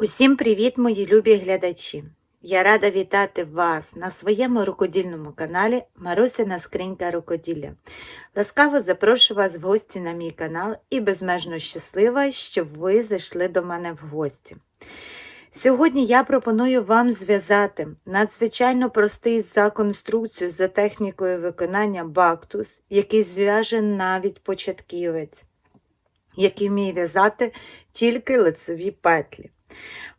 Усім привіт, мої любі глядачі! Я рада вітати вас на своєму рукодільному каналі Марусина Скринька Рукоділля. Ласкаво запрошую вас в гості на мій канал і безмежно щаслива, що ви зайшли до мене в гості. Сьогодні я пропоную вам зв'язати надзвичайно простий за конструкцію за технікою виконання бактус, який зв'яже навіть початківець, який вміє в'язати тільки лицеві петлі.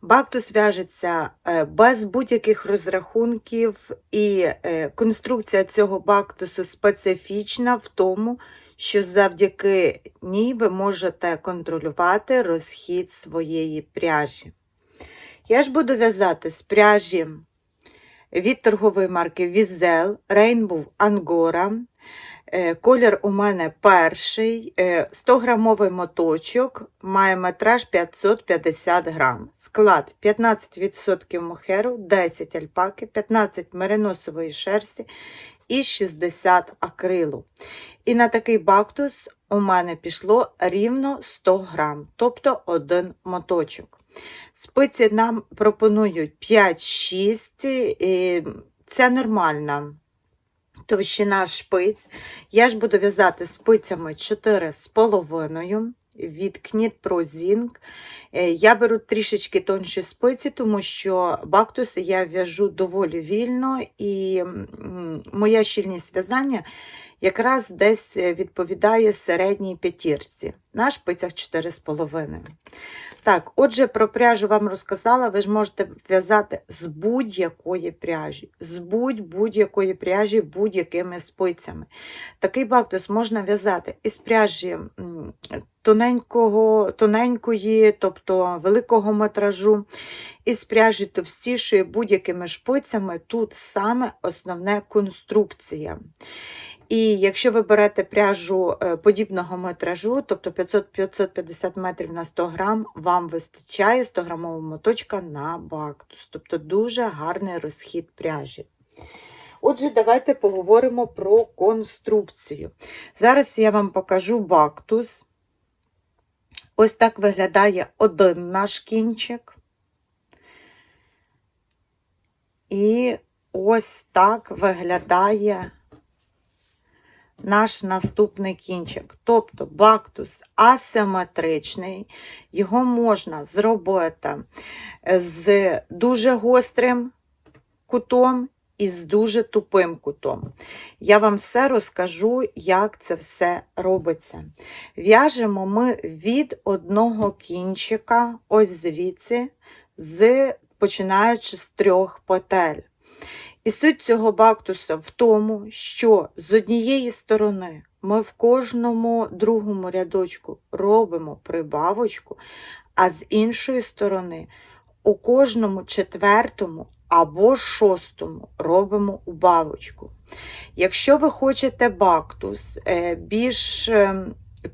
Бактус в'яжеться е, без будь-яких розрахунків, і е, конструкція цього бактусу специфічна в тому, що завдяки ній ви можете контролювати розхід своєї пряжі. Я ж буду в'язати з пряжі від торгової марки Візел Rainbow Angora. Е, Колір у мене перший, 100-грамовий моточок, має метраж 550 грам. Склад 15% мохеру, 10 альпаки, 15 мериносової шерсті і 60 акрилу. І на такий бактус у мене пішло рівно 100 грам, тобто один моточок. Спиці нам пропонують 5-6, це нормальна товщина шпиць. Я ж буду в'язати спицями 4,5 від Knit Pro Zinc. Е, Я беру трішечки тонші спиці, тому що бактуси я в'яжу доволі вільно, і моя щільність в'язання якраз десь відповідає середній п'ятірці. На шпицях 4,5. Так, отже, про пряжу вам розказала, ви ж можете в'язати з будь-якої пряжі, з будь-будь-якої пряжі будь-якими спицями. Такий бактус можна в'язати із пряжі тоненького, тоненької, тобто великого метражу, із пряжі товстішої будь-якими шпицями. Тут саме основне конструкція. І якщо ви берете пряжу е, подібного метражу, тобто 500-550 метрів на 100 грам, вам вистачає 100 грамового моточка на бактус. Тобто дуже гарний розхід пряжі. Отже, давайте поговоримо про конструкцію. Зараз я вам покажу бактус. Ось так виглядає один наш кінчик. І ось так виглядає наш наступний кінчик. Тобто бактус асиметричний, його можна зробити з дуже гострим кутом і з дуже тупим кутом. Я вам все розкажу, як це все робиться. В'яжемо ми від одного кінчика, ось звідси, з, починаючи з трьох петель. І суть цього бактуса в тому, що з однієї сторони ми в кожному другому рядочку робимо прибавочку, а з іншої сторони у кожному четвертому або шостому робимо убавочку. Якщо ви хочете бактус е, більш е,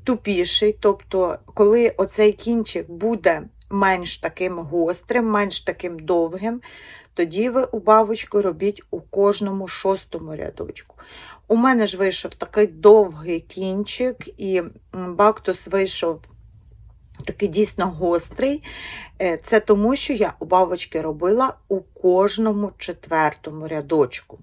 тупіший, тобто коли оцей кінчик буде менш таким гострим, менш таким довгим, тоді ви убавочку робіть у кожному шостому рядочку. У мене ж вийшов такий довгий кінчик, і бактус вийшов такий дійсно гострий. Е, Це тому, що я убавочки робила у кожному четвертому рядочку.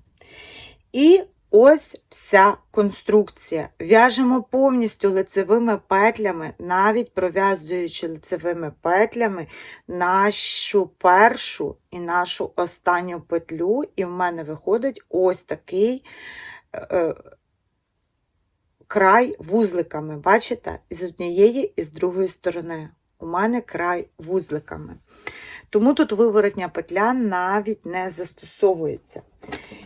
І ось вся конструкція. В'яжемо повністю лицевими петлями, навіть пров'язуючи лицевими петлями нашу першу і нашу останню петлю, і в мене виходить ось такий е, край вузликами. Бачите? З однієї і з другої сторони. У мене край вузликами. Тому тут виворотня петля навіть не застосовується.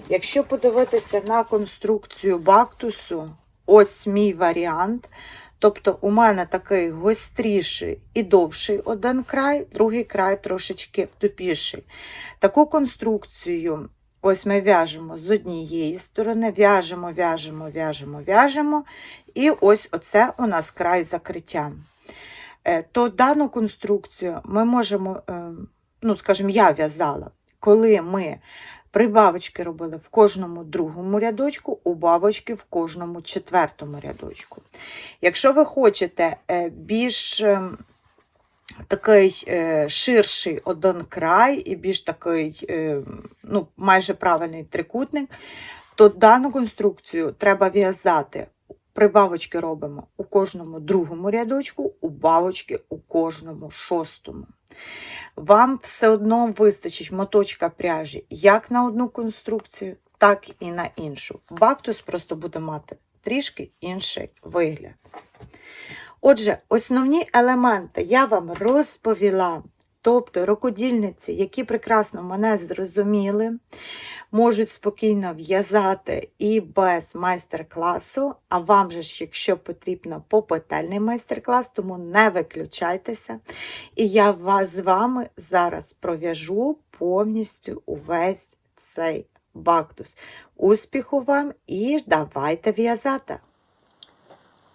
Якщо подивитися на конструкцію бактусу, ось мій варіант. Тобто, у мене такий гостріший і довший один край, другий край трошечки тупіший. Таку конструкцію ось ми в'яжемо з однієї сторони, в'яжемо, в'яжемо, в'яжемо, в'яжемо, і ось оце у нас край закриття. Е, То дану конструкцію ми можемо, е, ну, скажімо, я в'язала, коли ми прибавочки робили в кожному другому рядочку, убавочки в кожному четвертому рядочку. Якщо ви хочете е, більш ем, такий е, ширший один край і більш такий, е, ну, майже правильний трикутник, то дану конструкцію треба в'язати. Прибавочки робимо у кожному другому рядочку, убавочки у кожному шостому. Вам все одно вистачить моточка пряжі як на одну конструкцію, так і на іншу. Бактус просто буде мати трішки інший вигляд. Отже, основні елементи я вам розповіла. Тобто рукодільниці, які прекрасно мене зрозуміли, можуть спокійно в'язати і без майстер-класу, а вам же ж, якщо потрібно попетельний майстер-клас, тому не виключайтеся. І я вас з вами зараз пров'яжу повністю увесь цей бактус. Успіху вам і давайте в'язати!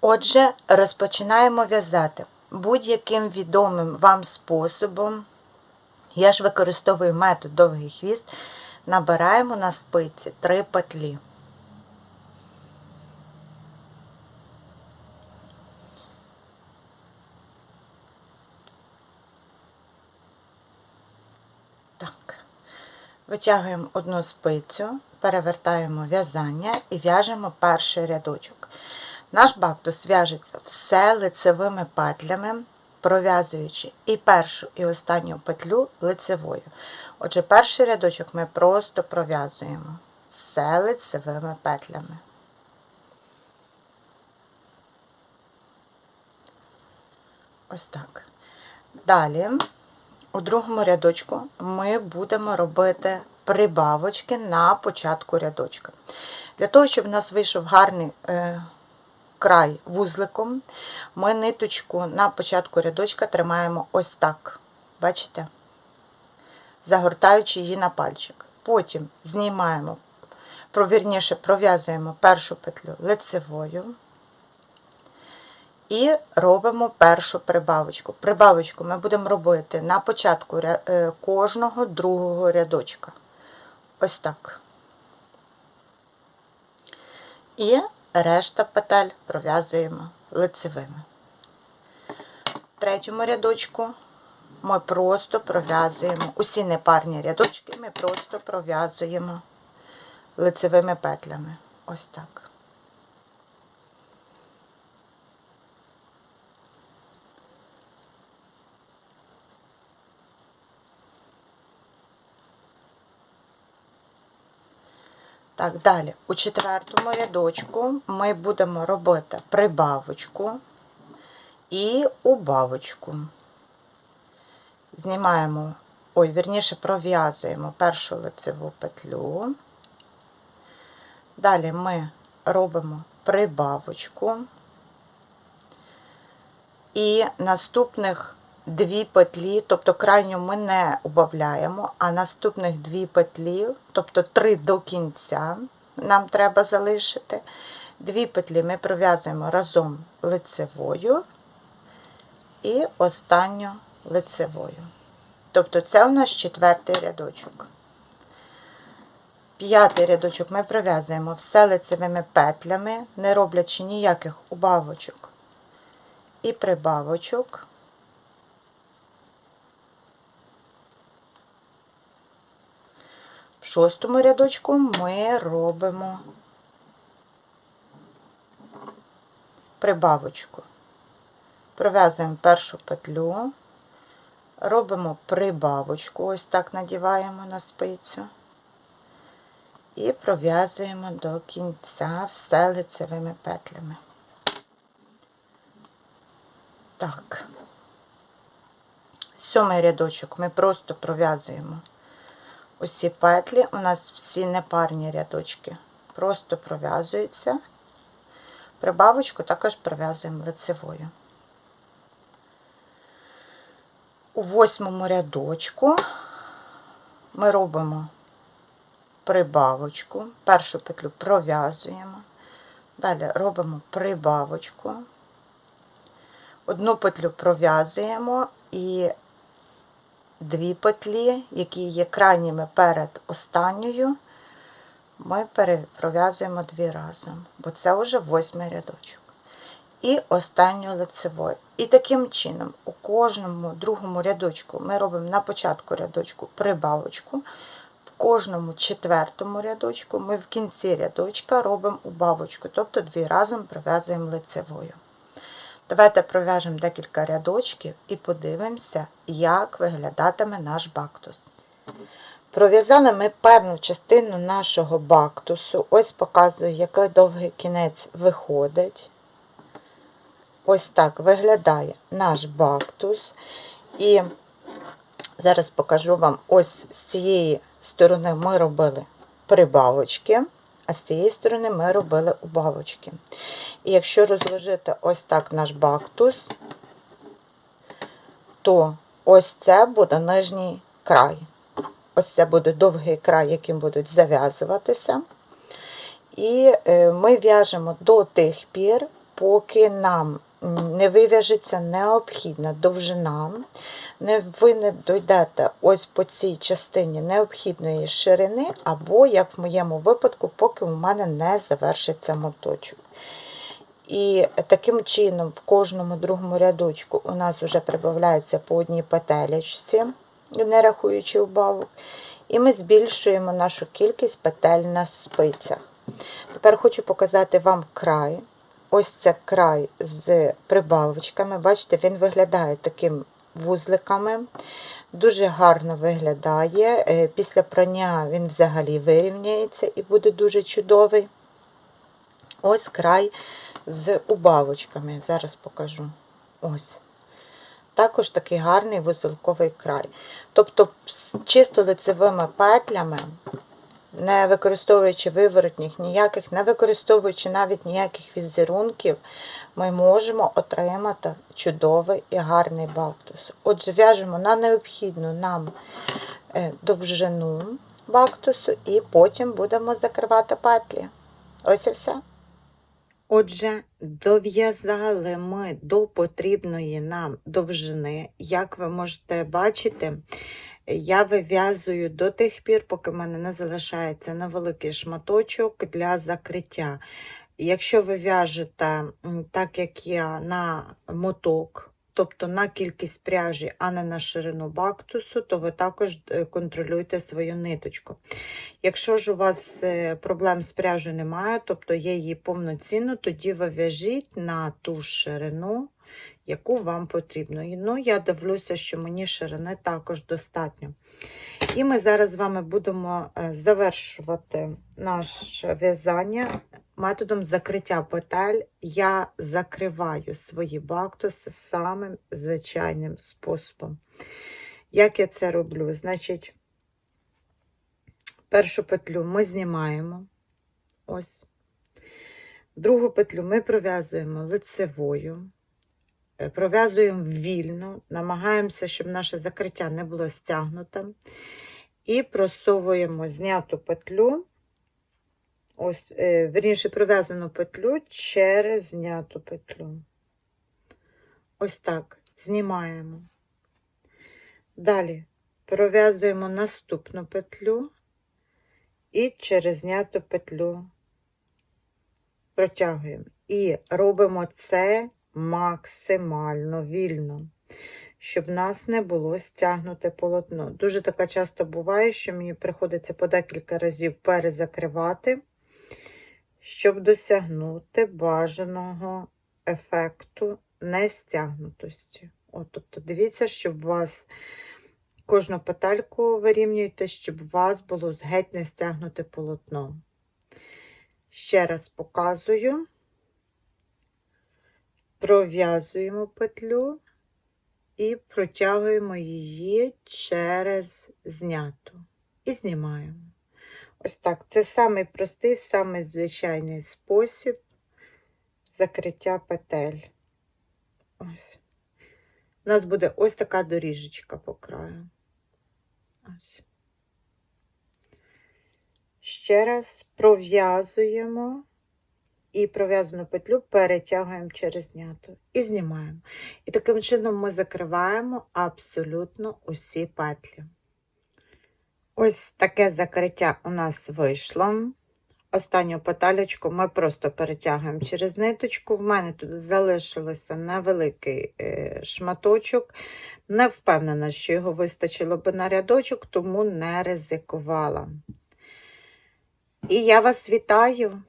Отже, розпочинаємо в'язати будь-яким відомим вам способом. Я ж використовую метод довгий хвіст, набираємо на спиці 3 петлі. Так. Витягуємо одну спицю, перевертаємо в'язання і в'яжемо перший рядочок. Наш бактус в'яжеться все лицевими петлями, пров'язуючи і першу, і останню петлю лицевою. Отже, перший рядочок ми просто пров'язуємо все лицевими петлями. Ось так. Далі, у другому рядочку, ми будемо робити прибавочки на початку рядочка. Для того, щоб у нас вийшов гарний е, край вузликом, ми ниточку на початку рядочка тримаємо ось так. Бачите? Загортаючи її на пальчик. Потім знімаємо, провірніше пров'язуємо першу петлю лицевою і робимо першу прибавочку. Прибавочку ми будемо робити на початку е, кожного другого рядочка. Ось так. І решта петель пров'язуємо лицевими. В третьому рядочку ми просто пров'язуємо усі непарні рядочки, ми просто пров'язуємо лицевими петлями. Ось так. Так, далі, у четвертому рядочку ми будемо робити прибавочку і убавочку. Знімаємо, ой, вірніше, пров'язуємо першу лицеву петлю. Далі ми робимо прибавочку. І наступних дві петлі, тобто крайню ми не убавляємо, а наступних дві петлі, тобто три до кінця, нам треба залишити. Дві петлі ми пров'язуємо разом лицевою і останню лицевою. Тобто це у нас четвертий рядочок. П'ятий рядочок ми пров'язуємо все лицевими петлями, не роблячи ніяких убавочок і прибавочок. Шостому рядочку ми робимо прибавочку. Пров'язуємо першу петлю, робимо прибавочку, ось так надіваємо на спицю. І пров'язуємо до кінця все лицевими петлями. Так, сьомий рядочок ми просто пров'язуємо усі петлі, у нас всі непарні рядочки просто пров'язуються. Прибавочку також пров'язуємо лицевою. У восьмому рядочку ми робимо прибавочку, першу петлю пров'язуємо, далі робимо прибавочку, одну петлю пров'язуємо і дві петлі, які є крайніми перед останньою, ми пров'язуємо дві разом, бо це вже восьмий рядочок. і останньою лицевою. І таким чином у кожному другому рядочку ми робимо на початку рядочку прибавочку, в кожному четвертому рядочку ми в кінці рядочка робимо убавочку, тобто дві разом пров'язуємо лицевою. Давайте пров'яжемо декілька рядочків і подивимося, як виглядатиме наш бактус. Пров'язали ми певну частину нашого бактусу. Ось показую, який довгий кінець виходить. Ось так виглядає наш бактус. І зараз покажу вам, ось з цієї сторони ми робили прибавочки, а з цієї сторони ми робили убавочки. І якщо розложити ось так наш бактус, то ось це буде нижній край. Ось це буде довгий край, яким будуть зав'язуватися. І е, ми в'яжемо до тих пір, поки нам не вив'яжеться необхідна довжина, не ви не дойдете ось по цій частині необхідної ширини, або, як в моєму випадку, поки у мене не завершиться моточок. І таким чином в кожному другому рядочку у нас вже прибавляється по одній петелечці, не рахуючи убавок. І ми збільшуємо нашу кількість петель на спицях. Тепер хочу показати вам край. Ось це край з прибавочками. Бачите, він виглядає таким вузликами. Дуже гарно виглядає. Е, Після прання він взагалі вирівняється і буде дуже чудовий. Ось край з убавочками. Зараз покажу. Ось. Також такий гарний вузелковий край. Тобто, чисто лицевими петлями, не використовуючи виворотніх ніяких, не використовуючи навіть ніяких візерунків, ми можемо отримати чудовий і гарний бактус. Отже, в'яжемо на необхідну нам е, довжину бактусу і потім будемо закривати петлі. Ось і все. Отже, дов'язали ми до потрібної нам довжини. Як ви можете бачити, я вив'язую до тих пір, поки в мене не залишається невеликий шматочок для закриття. Якщо ви в'яжете так, як я на моток, тобто на кількість пряжі, а не на ширину бактусу, то ви також контролюєте свою ниточку. Якщо ж у вас е, проблем з пряжею немає, тобто є її повноцінно, тоді ви в'яжіть на ту ширину, яку вам потрібно. Ну, я дивлюся, що мені ширини також достатньо. І ми зараз з вами будемо е, завершувати наше в'язання методом закриття петель. Я закриваю свої бактуси самим звичайним способом. Як я це роблю? Значить, першу петлю ми знімаємо. Ось. Другу петлю ми пров'язуємо лицевою. Е, Пров'язуємо вільно, намагаємося, щоб наше закриття не було стягнуте. І просовуємо зняту петлю, ось, е, верніше, пров'язану петлю через зняту петлю. Ось так, знімаємо. Далі пров'язуємо наступну петлю і через зняту петлю протягуємо. І робимо це максимально вільно, щоб нас не було стягнуте полотно. Дуже така часто буває, що мені приходиться по декілька разів перезакривати, щоб досягнути бажаного ефекту нестягнутості. От, тобто, дивіться, щоб вас кожну петельку вирівнюєте, щоб у вас було геть не стягнуте полотно. Ще раз показую пров'язуємо петлю і протягуємо її через зняту. І знімаємо. Ось так. Це самий простий, самий звичайний спосіб закриття петель. Ось. У нас буде ось така доріжечка по краю. Ось. Ще раз пров'язуємо і пров'язану петлю перетягуємо через зняту і знімаємо. І таким чином ми закриваємо абсолютно усі петлі. Ось таке закриття у нас вийшло. останню петелечку ми просто перетягуємо через ниточку. В мене тут залишилося невеликий е, шматочок. Не впевнена, що його вистачило би на рядочок, тому не ризикувала. І я вас вітаю.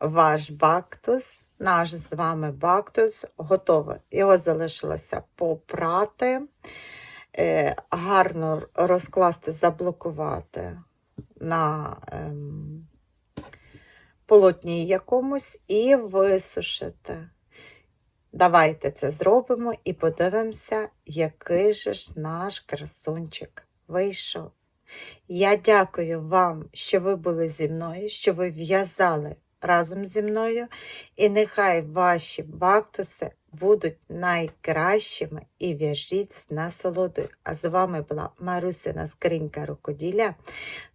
Ваш бактус, наш з вами бактус готовий. Його залишилося попрати, е, гарно розкласти, заблокувати на ем, полотні якомусь і висушити. Давайте це зробимо і подивимося, який же ж наш красунчик вийшов. Я дякую вам, що ви були зі мною, що ви в'язали разом зі мною, і нехай ваші бактуси будуть найкращими і в'яжіть з насолодою. А з вами була Марусина Скринька Рукоділля.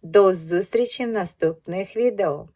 До зустрічі в наступних відео!